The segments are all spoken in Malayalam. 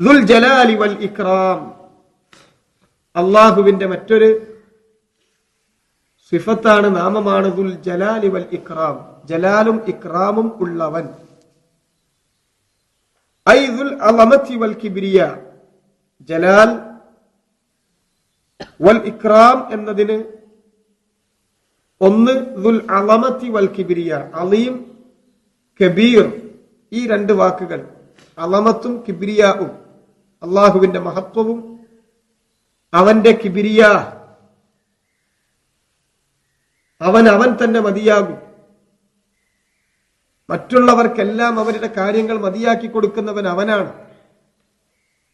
ദുൽ ജലാലി വൽ ഇക്രാം. അള്ളാഹുവിന്റെ മറ്റൊരു സിഫത്താണ് നാമമാണ് ദുൽ ജലാലി വൽ ഇക്രാം. ജലാലും ഇക്രാമും ഉള്ളവൻ. ഐ ദുൽ വൽ കിബിരിയ. ജലാൽ വൽ ഇക്രാം എന്നതിന് ഒന്ന് ദുൽ അലമത്തി വൽ കിബിരിയ. അലീം കബീർ ഈ രണ്ട് വാക്കുകൾ. അലമത്തും കിബിരിയാവും. അള്ളാഹുവിന്റെ മഹത്വവും അവന്റെ കിബിരിയ. അവൻ അവൻ തന്നെ മതിയാകും. മറ്റുള്ളവർക്കെല്ലാം അവരുടെ കാര്യങ്ങൾ മതിയാക്കി കൊടുക്കുന്നവൻ അവനാണ്.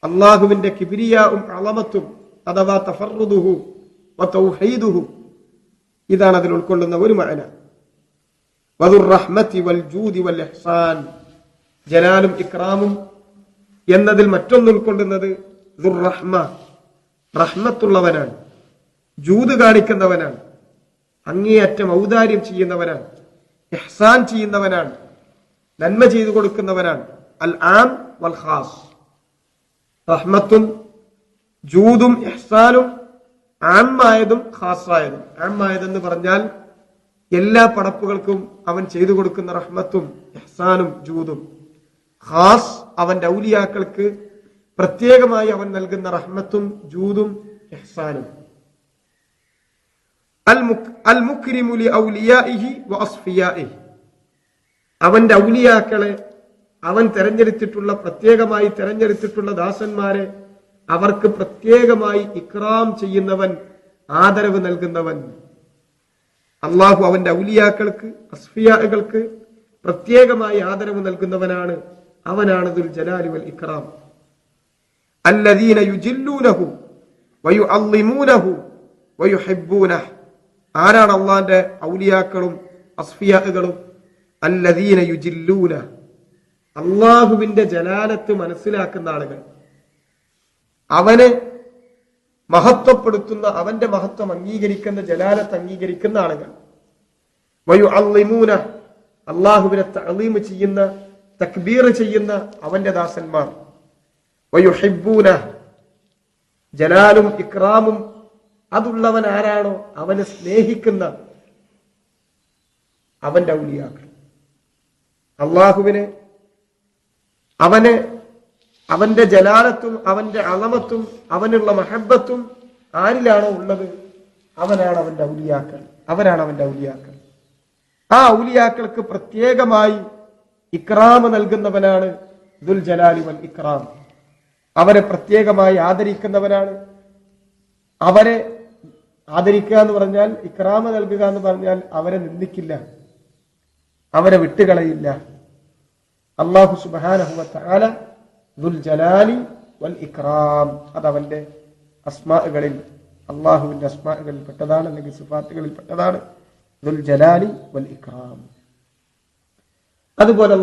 അള്ളാഹുവിന്റെ കിബിരിയാവും അളമത്തും അഥവാ തഫറുദുഹു ഇതാണ് അതിൽ ഉൾക്കൊള്ളുന്ന ഒരു മഅന. വദുർ റഹ്മത്തി വൽ ജൂതി വൽ ഇഹ്സാൻ. ജലാലും ഇക്രാമും എന്നതിൽ മറ്റൊന്ന് ഉൾക്കൊള്ളുന്നത് ദുർറഹ്മ. റഹ്മത്തുള്ളവനാണ്. ജൂത് കാണിക്കുന്നവനാണ്. അങ്ങേയറ്റം ഔദാര്യം ചെയ്യുന്നവനാണ്. എഹ്സാൻ ചെയ്യുന്നവനാണ്. നന്മ ചെയ്തു കൊടുക്കുന്നവനാണ്. അൽ ആം വൽ ഖാസ്. റഹ്മത്തും ജൂതും ഖാസ് ആമായതും ഖാസായതും. ആമായതെന്ന് പറഞ്ഞാൽ എല്ലാ പടപ്പുകൾക്കും അവൻ ചെയ്തു കൊടുക്കുന്ന റഹ്മത്തും എഹ്സാനും ജൂതും. ഖാസ് അവന്റെ ഔലിയാക്കൾക്ക് പ്രത്യേകമായി അവൻ നൽകുന്ന റഹ്മത്തും ജൂതും ഇഹ്സാനും. അവന്റെ ഔലിയാക്കളെ അവൻ തെരഞ്ഞെടുത്തിട്ടുള്ള പ്രത്യേകമായി തെരഞ്ഞെടുത്തിട്ടുള്ള ദാസന്മാരെ അവർക്ക് പ്രത്യേകമായി ഇക്രാം ചെയ്യുന്നവൻ ആദരവ് നൽകുന്നവൻ അള്ളാഹു അവന്റെ ഔലിയാക്കൾക്ക് അസ്ഫിയാകൾക്ക് പ്രത്യേകമായി ആദരവ് നൽകുന്നവനാണ് അവനാണ് ദുൽ ജലാലി വൽ ഇക്രാം. അല്ലദീന യുജില്ലൂനഹു വയുഅള്ളിമൂനഹു വയുഹിബ്ബൂനഹു. ആരാണ് അള്ളാന്റെ ഔലിയാക്കളും അസ്ഫിയാകളും അല്ലദീന യുജില്ലൂന. അള്ളാഹുവിന്റെ ജലാലത്ത് മനസ്സിലാക്കുന്ന ആളുകൾ. അവന് മഹത്വപ്പെടുത്തുന്ന അവന്റെ മഹത്വം അംഗീകരിക്കുന്ന ജലാലത്ത് അംഗീകരിക്കുന്ന ആളുകൾ. വയു അള്ളിമൂന അള്ളാഹുവിനെ തളീമ് ചെയ്യുന്ന തക്ബീർ ചെയ്യുന്ന അവന്റെ ദാസന്മാർ. വയുഹിബൂന ജലാലും ഇക്രാമും അതുള്ളവൻ ആരാണോ അവനെ സ്നേഹിക്കുന്ന അവന്റെ ഔലിയാക്കൾ. അള്ളാഹുവിനെ അവനെ അവന്റെ ജലാലത്തും അവന്റെ അളമത്തും അവനുള്ള മഹബത്തും ആരിലാണോ ഉള്ളത്? അവനാണ് അവന്റെ ഔലിയാക്കൾ. അവരാണ് അവന്റെ ഔലിയാക്കൾ. ആ ഔലിയാക്കൾക്ക് പ്രത്യേകമായി ഇക്രാമ് നൽകുന്നവനാണ് ദുൽ ജലാലി വൽ ഇക്രാം. അവരെ പ്രത്യേകമായി ആദരിക്കുന്നവനാണ്. അവരെ ആദരിക്കുക എന്ന് പറഞ്ഞാൽ ഇക്രാമ നൽകുക എന്ന് പറഞ്ഞാൽ അവരെ നിന്ദിക്കില്ല. അവരെ വിട്ടുകളയില്ല. അള്ളാഹു സുബാനഹുല ദുൽ ജലാലി വൽ ഇക്രാം. അത് അവന്റെ അസ്മാകളിൽ അള്ളാഹുവിന്റെ അസ്മാകളിൽ പെട്ടതാണ് അല്ലെങ്കിൽ സിഫാത്തുകളിൽ പെട്ടതാണ്. ദുൽ ജലാലി വൽ ഇക്രാം. അതുപോലെ